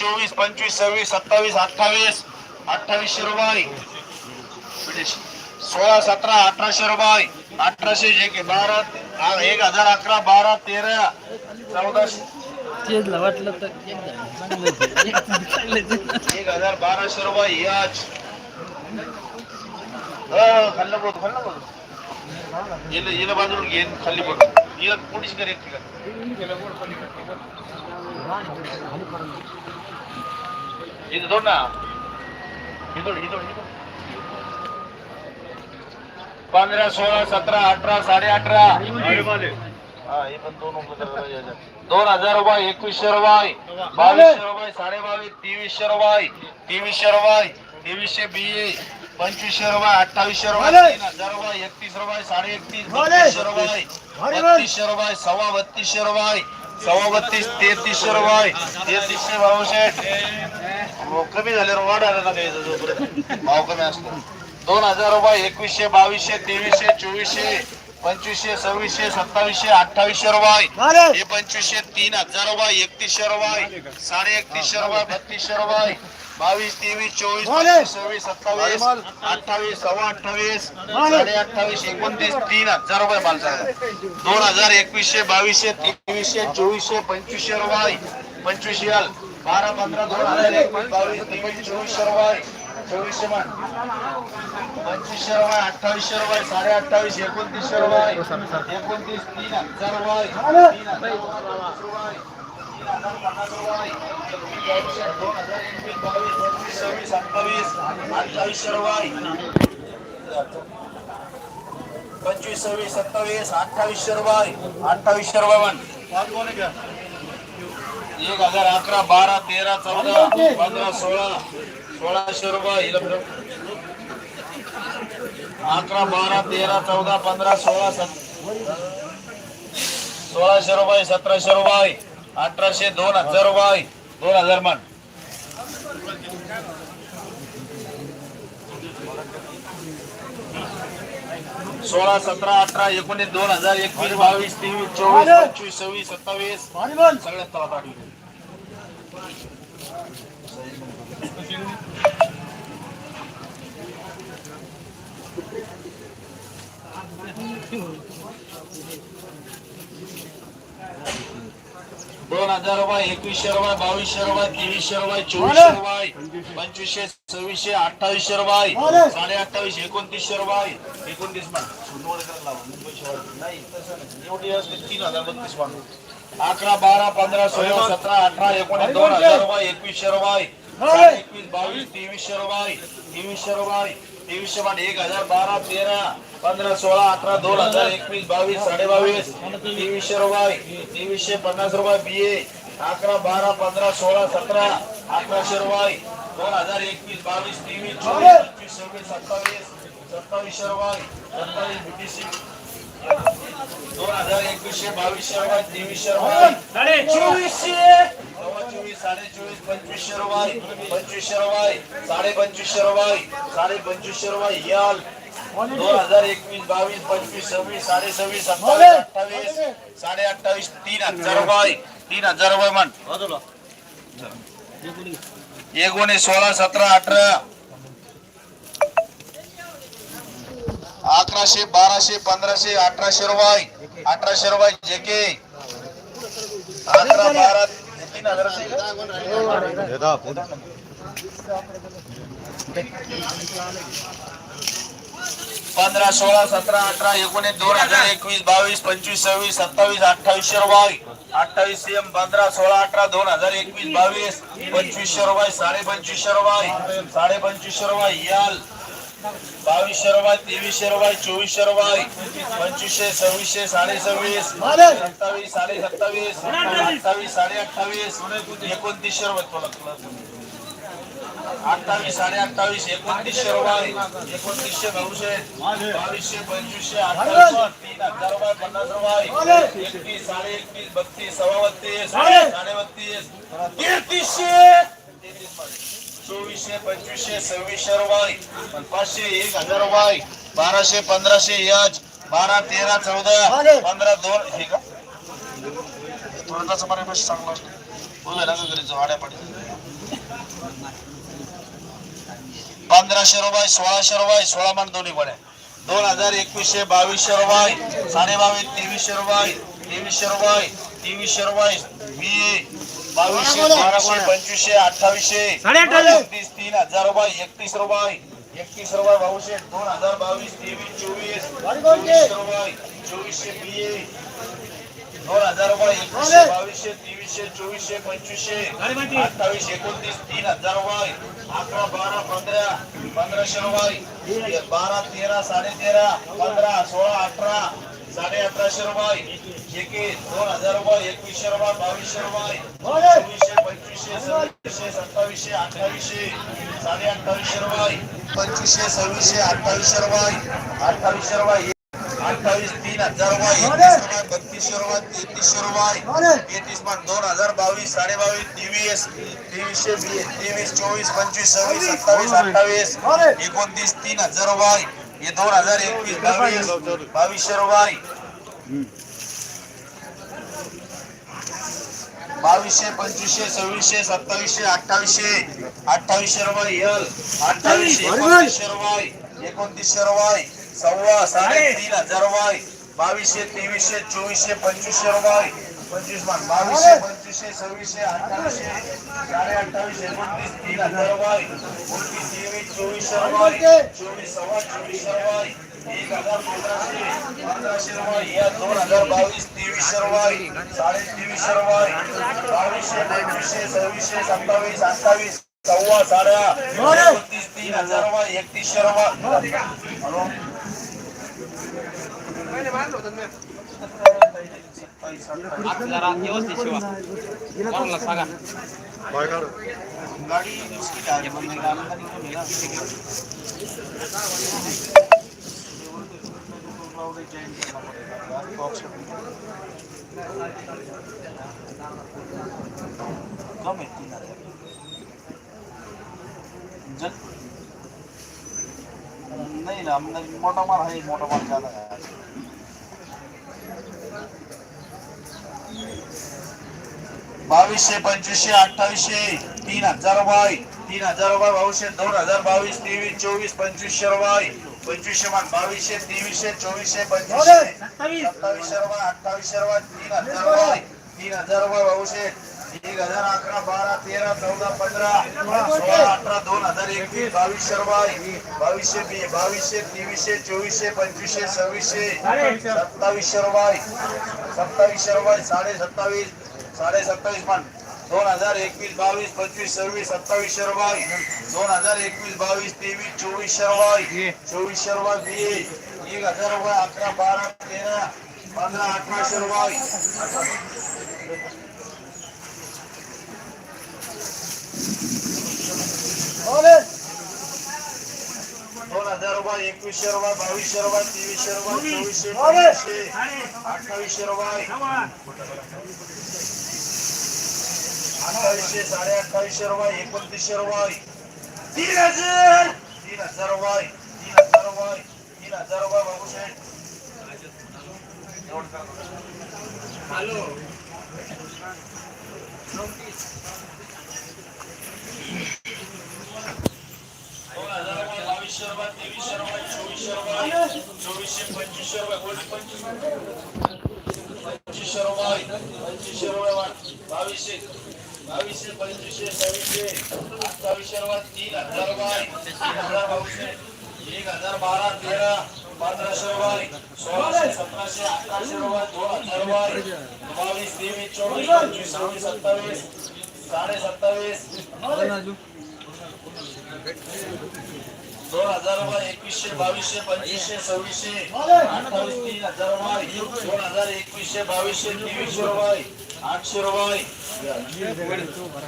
चोवीस पंचवीस सव्वीस सत्तावीस अठ्ठावीस अठ्ठावीसशे रुपये. सोळा सतरा अठराशे रुपये. अठराशे जे बारा आ- एक हजार अकरा बारा तेरा चौदाशे वाटलं तर एक हजार बाराशे रुपये. याच. खाल्लं बोल खाल्लं बोल येलं येलं बाजून खाली बोल येलं कुठेच करेल इथं ना इथं इथं पंधरा सोळा सतरा अठरा साडे अठरा हा हे पण दोन दोन हजार रुपये एकवीसशे रुपये बावीसशे रुपये साडे बावीस तेवीसशे रुपये तेवीसशे रुपये तेवीसशे बी पंचवीसशे रुपये अठ्ठावीसशे रुपये तीन हजार रुपये एकतीस रुपये साडे एकतीस बत्तीसशे रुपये बत्तीसशे रुपये सव्वा बत्तीसशे रुपये सव्वा बत्तीस तेहतीसशे रुपये तेहतीसशे हो, कमी झाले भाव कमी असतो. दोन हजार रुपये एकवीसशे बावीसशे तेवीसशे चोवीसशे पंचवीसशे सव्वीसशे सत्तावीसशे अठ्ठावीसशे रुपये हे पंचवीसशे तीन हजार रुपये एकतीसशे रुपये साडे एकतीसशे रुपये बत्तीसशे रुपये बावीस तेवीस चोवीस पंचवीस सव्वीस सत्तावीस अठ्ठावीस सव्वा अठ्ठावीस साडे अठ्ठावीस एकोणतीस तीन हजार रुपये माल दोन हजार एकवीसशे बावीसशे तेवीसशे चोवीसशे पंचवीसशे रुपये. पंचवीसशे बारा पंधरा दोन हजार एकवीस बावीस तेवीस चोवीसशे रुपये. चोवीसशे मान पंचवीसशे रुपये अठ्ठावीसशे रुपये साडे अठ्ठावीस एकोणतीसशे रुपये. एकोणतीस तीन हजार रुपये. दोन सव्वीस सत्तावीस अठ्ठावीस रुपये पंचवीस सव्वीस सत्तावीस अठ्ठावीस रुपये अठ्ठावीस रुपये एक हजार अकरा बारा तेरा चौदा पंधरा सोळा सोळाशे रुपये अकरा बारा तेरा चौदा पंधरा सोळा सत सोळाशे रुपये सतराशे रुपये अठराशे दोन हजार रुपये दोन हजार मान. सोळा सतरा अठरा एकोणीस दोन हजार एकवीस बावीस तेवीस चोवीस पंचवीस सव्वीस सत्तावीस सगळ्यात तळात आठवी. दोन हजार रुपये एकवीसशे रुपये बावीसशे रुपये तेवीसशे रुपये चोवीसशे रुपये पंचवीसशे सव्वीसशे अठ्ठावीसशे रुपये साडे अठ्ठावीस एकोणतीसशे रुपये. एकोणतीस तीन हजार बत्तीस मान अकरा बारा पंधरा सोळा सतरा अठरा एकोणीस दोन हजार रुपये एकवीसशे रुपये. एकवीस बावीस तेवीसशे रुपये तेवीसशे रुपये तेवीसशे एक हजार बारा तेरा पंधरा सोळा अठरा दोन हजार एकवीस बावीस साडे बावीस तेवीसशे रुपये तेवीसशे पन्नास रुपये बी ए अकरा बारा पंधरा सोळा सतरा अठराशे रुपये. दोन हजार एकवीस बावीस तेवीस चोवीस पंचवीस सव्वीस सत्तावीस सत्तावीसशे रुपये सत्तावीस बीटीसी दोन हजार एकवीसशे बावीसशे रुपये तेवीसशे रुपये. चोवीसशे. चोवीस साडे चोवीस पंचवीसशे रुपये पंचवीसशे रुपये साडे पंचवीसशे रुपये साडे पंचवीसशे रुपये. याल दोन हजार एकवीस बावीस पंचवीस सव्वीस साडे सव्वीस सत्तावीस अठ्ठावीस साडे अठ्ठावीस तीन हजार. रुपये तीन हजार रुपये म्हण. एकोणीस सोळा सतरा अठरा. अकराशे बाराशे पंधराशे अठराशे रुपये. अठराशे रुपये जे के. अकरा बारा तीन हजाराचे का? पंधरा सोळा सतरा अठरा एकोणीस दोन हजार एकवीस बावीस पंचवीस सव्वीस सत्तावीस अठ्ठावीसशे रुपये अठ्ठावीस एम पंधरा सोळा अठरा दोन हजार एकवीस बावीस पंचवीसशे रुपये साडे पंचवीसशे रुपये साडे पंचवीसशे रुपये याल. बावीसशे रुपये तेवीसशे रुपये चोवीसशे रुपये पंचवीसशे सव्वीसशे साडे सव्वीस. सत्तावीस साडे सत्तावीस. अठ्ठावीस साडे अठ्ठावीस. एकोणतीसशे रुपये अठ्ठावीस साडे अठ्ठावीस एकोणतीसशे रुपये एकोणतीसशे नऊशे बावीसशे पंचवीसशे अठ्ठावीस तीन हजार रुपये पन्नास रुपये एकतीस साडे एकतीस बत्तीस सव्वा बत्तीस साडे बत्तीस तेहतीसशे चोवीसशे पंचवीसशे सव्वीसशे रुपये पाचशे एक हजार रुपये बाराशे पंधराशे याच बारा तेरा चौदा पंधरा दोन हे का थोडं चांगलं असतं बोलायला का घरी वाड्या पाठी पंधराशे रुपये सोळाशे रुपये सोळा मान दोन्ही पण दोन हजार एकवीसशे बावीसशे रुपये साडे बावीस तेवीसशे रुपये तेवीसशे रुपये तेवीसशे रुपये वी बावीसशे तेवीसशे पंचवीसशे अठ्ठावीसशे एकतीस तीन हजार रुपये एकतीस रुपये एकतीस रुपये भाऊशे दोन हजार बावीस तेवीस चोवीस चोवीसशे रुपये चोवीसशे बी दोन हजार रुपये एकवीसशे बावीसशे तेवीसशे चोवीसशे पंचवीसशे अठ्ठावीस एकोणतीस तीन हजार रुपये अकरा बारा पंधरा पंधराशे रुपये बारा तेरा साडे तेरा पंधरा सोळा अठरा साडे अठराशे रुपये एकवीस दोन हजार रुपये एकवीसशे रुपये बावीसशे रुपये चोवीसशे पंचवीसशे सव्वीसशे सत्तावीसशे अठ्ठावीसशे साडे अठ्ठावीसशे रुपये पंचवीसशे सव्वीसशे अठ्ठावीसशे रुपये अठ्ठावीसशे रुपये अठ्ठावीस तीन हजार रुपये बत्तीसशे रुपये तेहतीसशे रुपये तेहतीस पण दोन हजार बावीस साडे बावीस तेवीस तेवीसशे वीस तेवीस चोवीस पंचवीस सव्वीस सत्तावीस अठ्ठावीस एकोणतीस तीन हजार रुपये हे दोन हजार एकवीस बावीस बावीसशे रुपये बावीसशे पंचवीसशे सव्वीसशे सत्तावीसशे अठ्ठावीसशे. अठ्ठावीसशे रुपये यल अठ्ठावीसशे एकोणतीसशे रुपये एकोणतीसशे रुपये सव्वा साडे तीन हजार रुपये बावीसशे तेवीसशे चोवीसशे पंचवीसशे रुपये पंचवीस मान बावीसशे पंचवीसशे सव्वीसशे अठ्ठावीसशे साडे अठ्ठावीस एकोणतीस तीन हजार रुपये उनतीस तेवीस चोवीसशे रुपये चोवीस सव्वा चोवीसशे रुपये एक हजार पंधराशे पंधराशे रुपये या दोन हजार बावीस तेवीसशे रुपये साडे तेवीसशे रुपये बावीसशे पंचवीसशे सव्वीसशे सत्तावीस अठ्ठावीस सव्वा साड्या एकोणतीस तीन हजार रुपये एकतीसशे रुपये हॅलो जरा व्यवस्थित शिवा कोणाला सांगा गाडी नुसती काय पण नाही, गाडी खाली कमी ना. कम आहे तीन हजार. जल- नाही ना म्हणजे मोठा माल आहे मोठा माल ज्यादा बावीसशे पंचवीसशे अठ्ठावीसशे तीन हजार रुपये तीन हजार रुपये बावीसशे दोन हजार बावीस तेवीस चोवीस पंचवीसशे रुपये पंचवीसशे मान बावीसशे तेवीसशे चोवीसशे पंचवीसशे सत्तावीसशे रुपये अठ्ठावीसशे रुपये तीन हजार रुपये तीन हजार रुपये बावीसशे एक हजार अकरा बारा तेरा चौदा पंधरा सोळा अठरा दोन हजार एकवीस बावीसशे रुपये बावीसशे बी बावीसशे तेवीसशे चोवीसशे पंचवीसशे सव्वीसशे सत्तावीसशे रुपये सत्तावीसशे रुपये साडे सत्तावीस साडे सत्तावीस मान दोन हजार एकवीस बावीस पंचवीस सव्वीस सत्तावीस रुपये दोन हजार एकवीस बावीस तेवीस चोवीस रुपये चोवीस रुपये बी एक हजार रुपये अकरा बारा तेरा पंधरा अठराशे रुपये दोन हजार रुपये एकवीसशे रुपये बावीसशे रुपये तेवीसशे रुपये चोवीसशे अठ्ठावीसशे रुपये अठ्ठावीसशे साडे अठ्ठावीसशे रुपये एकोणतीसशे रुपये. तीन हजार! तीन हजार रुपये तीन हजार रुपये तीन हजार रुपये बावीसशे तेवीसशे चोवीसशे रुपये चोवीसशे पंचवीसशे रुपये पंचवीसशे रुपये पंचवीसशे रुपये वाट. बावीसशे. बावीसशे पंचवीसशे सव्वीसशे सत्तावीसशे रुपये तीन हजार बाय तीन हजार बावीसशे एक हजार बारा तेरा पंधराशे रुपये. सोळाशे सतराशे अठराशे रुपये दोन हजार रुपये. बावीस तेवीस चोवीस पंचवीस सव्वीस सत्तावीस साडे सत्तावीस. दोन हजार रुपये एकवीसशे बावीसशे पंचवीसशे सव्वीसशे अठ्ठावीस तीन हजार रुपये. दोन हजार एकवीसशे बावीसशे तेवीसशे रुपये. आठशे रुपये.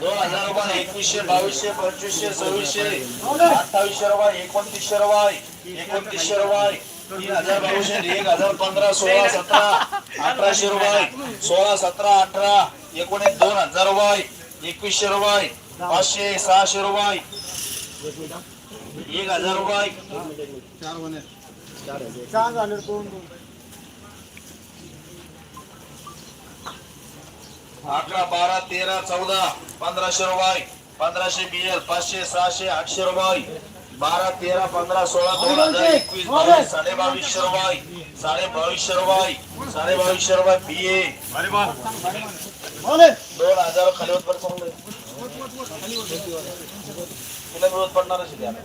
दोन हजार रुपये एकवीसशे बावीसशे पंचवीसशे सव्वीसशे अठ्ठावीसशे रुपये एकोणतीसशे रुपये एकोणतीसशे रुपये तीन हजार बावीसशे एक हजार पंधरा सोळा सतरा अठराशे रुपये सोळा सतरा अठरा एकोणीस दोन हजार रुपये एकवीसशे रुपये पाचशे सहाशे रुपये एक हजार रुपये. अकरा बारा तेरा चौदा पंधराशे रुपये पंधराशे बिएल पाचशे सहाशे आठशे रुपये बारा तेरा पंधरा सोळा दोन हजार एकवीस बावीस साडे बावीसशे रुपये साडे बावीसशे रुपये साडे बावीसशे रुपये बिए दोन हजार खाली ते आता.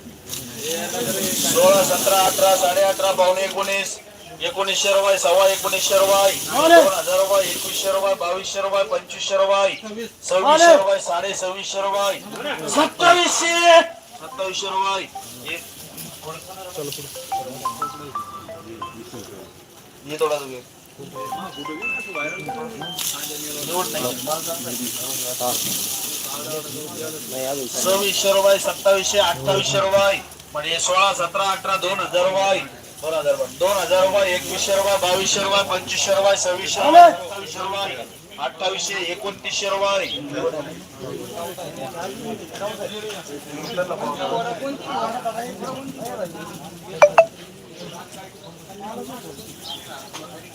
सोळा सतरा अठरा साडे अठरा पावणे एकोणीस एकोणीसशे रुपये सव्वा एकोणीसशे रुपये दोन हजार रुपये एकवीसशे रुपये बावीसशे रुपये पंचवीसशे रुपये सव्वीसशे रुपये साडे सव्वीसशे रुपये सत्तावीसशे! सत्तावीसशे रुपये ये थोडा तुम्ही सव्वीसशे रुपये सत्तावीसशे अठ्ठावीसशे रुपये म्हणजे सोळा सतरा अठरा दोन हजार रुपये दोन हजार रुपये. दोन हजार रुपये एकवीसशे रुपये बावीसशे रुपये पंचवीसशे रुपये सव्वीसशे रुपये सत्तावीसशे रुपये अठ्ठावीसशे एकोणतीसशे रुपये.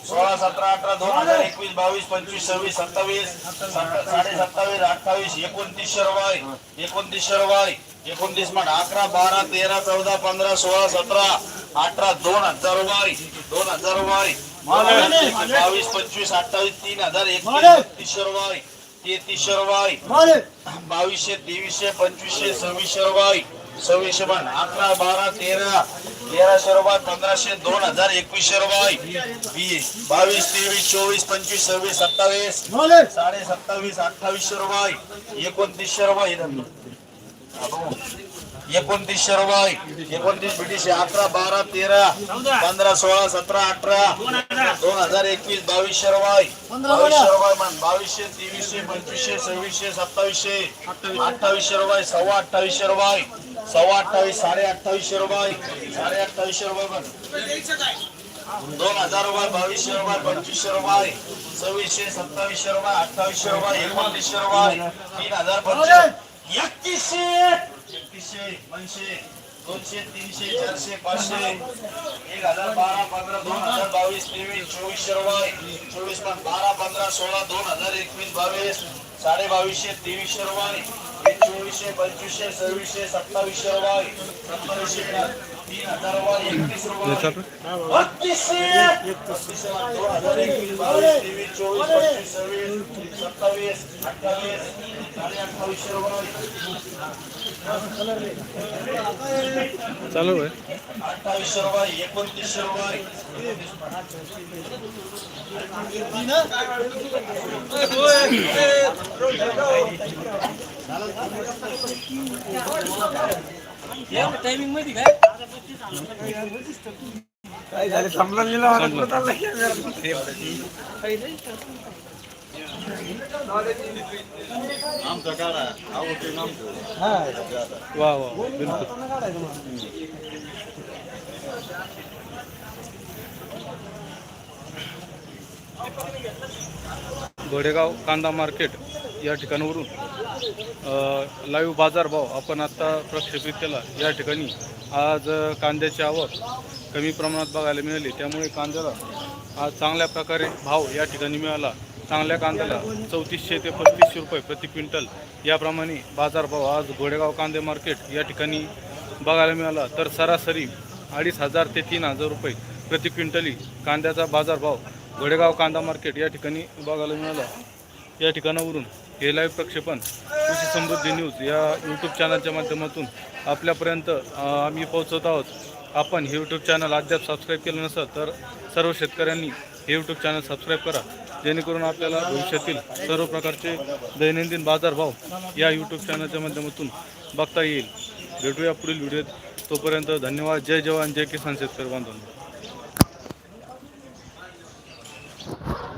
सोळा सतरा अठरा दोन हजार एकवीस बावीस पंचवीस सव्वीस सत्तावीस सत्ता- साडे सत्तावीस अठ्ठावीस एकोणतीसशे रुपये एकोणतीसशे रुपये एकोणतीस म्हण अकरा बारा तेरा चौदा पंधरा सोळा सतरा अठरा दोन हजार रुपये दोन हजार रुपये बावीस पंचवीस अठ्ठावीस तीन हजार एकतीस बत्तीसशे रुपये तेहतीसशे रुपये बावीसशे तेवीसशे पंचवीसशे सव्वीसशे रुपये सव्वीसशे पण अकरा बारा तेरा तेराशे रुपये पंधराशे दोन हजार एकवीसशे रुपये. बावीस तेवीस चोवीस पंचवीस सव्वीस सत्तावीस साडे सत्तावीस अठ्ठावीसशे रुपये. एकोणतीसशे रुपये एकोणतीस एकोणतीसशे रुपये. एकोणतीस ब्रिटिश अकरा बारा तेरा पंधरा सोळा सतरा अठरा दोन हजार एकवीस बावीसशे रुपये. बावीसशे रुपये बावीसशे तेवीसशे पंचवीसशे सव्वीसशे सत्तावीसशे अठ्ठावीसशे रुपये सव्वा अठ्ठावीसशे रुपये. सव्वा अठ्ठावीस साडे अठ्ठावीसशे रुपये. साडे अठ्ठावीसशे रुपये पण. दोन हजार रुपये बावीसशे रुपये पंचवीसशे रुपये. सव्वीसशे सत्तावीसशे रुपये अठ्ठावीसशे रुपये एकोणतीसशे रुपये तीन हजार पंचवीस एकतीसशे. एकतीसशे ऐंशी दोनशे तीनशे चारशे पाचशे. एक हजार बारा पंधरा दोन हजार बावीस तेवीस चोवीसशे रुपये. चोवीस पण बारा पंधरा सोळा दोन हजार एकवीस बावीस. साडे बावीसशे तेवीसशे रुपये. हे चोवीसशे पंचवीसशे सव्वीसशे सत्तावीसशे रुपये सत्तावीसशे तीन हजार रुपये एकतीस रुपये बत्तीसशे बत्तीसशे दोन हजार एकवीस बावीस तेवीस चोवीस पंचवीस सव्वीस सत्तावीस अठ्ठावीस साडे अठ्ठावीसशे रुपये चालू आहे. अठ्ठावीसशे रुपये एकोणतीसशे रुपये टायमिंगमध्ये काय वा वा बिलकुल घोडेगाव कांदा मार्केट या ठिकाणावरून लाईव्ह बाजारभाव आपण आत्ता प्रक्षेपित केला. या ठिकाणी आज कांद्याची आवक कमी प्रमाणात बघायला मिळाली. त्यामुळे कांद्याला आज चांगल्या प्रकारे भाव या ठिकाणी मिळाला. चांगल्या कांद्याला चौतीसशे ते पस्तीसशे रुपये प्रति क्विंटल. याप्रमाणे बाजारभाव आज घोडेगाव कांदे मार्केट या ठिकाणी बघायला मिळाला. तर सरासरी अडीच हजार ते तीन हजार रुपये प्रति क्विंटली कांद्याचा बाजारभाव घोडेगाव कांदा मार्केट या ठिकाणी बघायला मिळाला. या ठिकाणावरून हे लाईव्ह प्रक्षेपण कृषी समृद्धी न्यूज या यूट्यूब चॅनलच्या माध्यमातून आपल्यापर्यंत आम्ही पोहोचवत आहोत. आपण हे यूट्यूब चॅनल अद्याप सबस्क्राईब केलं नसेल तर सर्व शेतकऱ्यांनी हे यूट्यूब चॅनल सबस्क्राईब करा. जेणेकरून आपल्याला भविष्यातील सर्व प्रकारचे दैनंदिन बाजारभाव या यूट्यूब चॅनलच्या माध्यमातून बघता येईल. भेटूया पुढील व्हिडिओत तोपर्यंत धन्यवाद. जय जवान. जय किसान शेतकरी बांधवांना.